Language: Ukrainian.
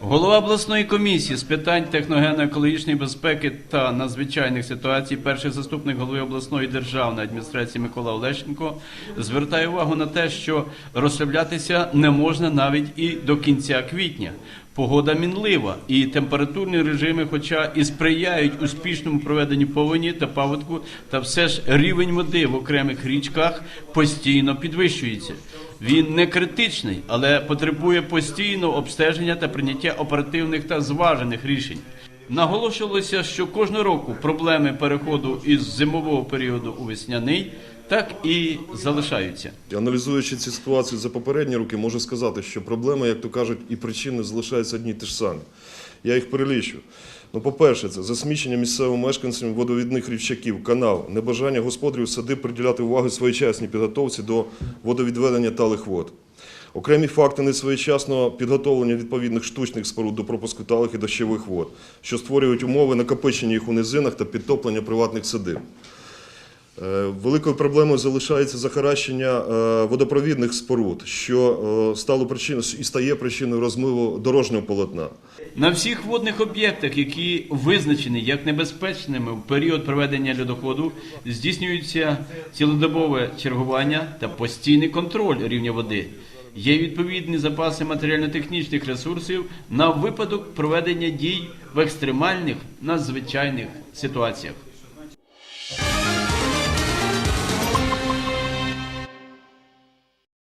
Голова обласної комісії з питань техногенно-екологічної безпеки та надзвичайних ситуацій, перший заступник голови обласної державної адміністрації Микола Олещенко звертає увагу на те, що розслаблятися не можна навіть і до кінця квітня. Погода мінлива і температурні режими, хоча і сприяють успішному проведенню повені та паводку, та все ж рівень води в окремих річках постійно підвищується. Він не критичний, але потребує постійного обстеження та прийняття оперативних та зважених рішень. Наголошувалося, що кожного року проблеми переходу із зимового періоду у весняний так і залишаються. Аналізуючи цю ситуацію за попередні роки, можу сказати, що проблеми, як то кажуть, і причини залишаються одні й ті ж самі. Я їх перелічу. Ну, по-перше, це засмічення місцевим мешканцям водовідних рівчаків, канал, небажання господарів сади приділяти увагу своєчасній підготовці до водовідведення талих вод. Окремі факти несвоєчасного підготовлення відповідних штучних споруд до пропуску талих і дощових вод, що створюють умови накопичення їх у низинах та підтоплення приватних садиб. Е, Великою проблемою залишається захаращення е, водопровідних споруд, що е, стало причиною і стає причиною розмиву дорожнього полотна. На всіх водних об'єктах, які визначені як небезпечними в період проведення льодоходу, здійснюється цілодобове чергування та постійний контроль рівня води. Є відповідні запаси матеріально-технічних ресурсів на випадок проведення дій в екстремальних надзвичайних ситуаціях.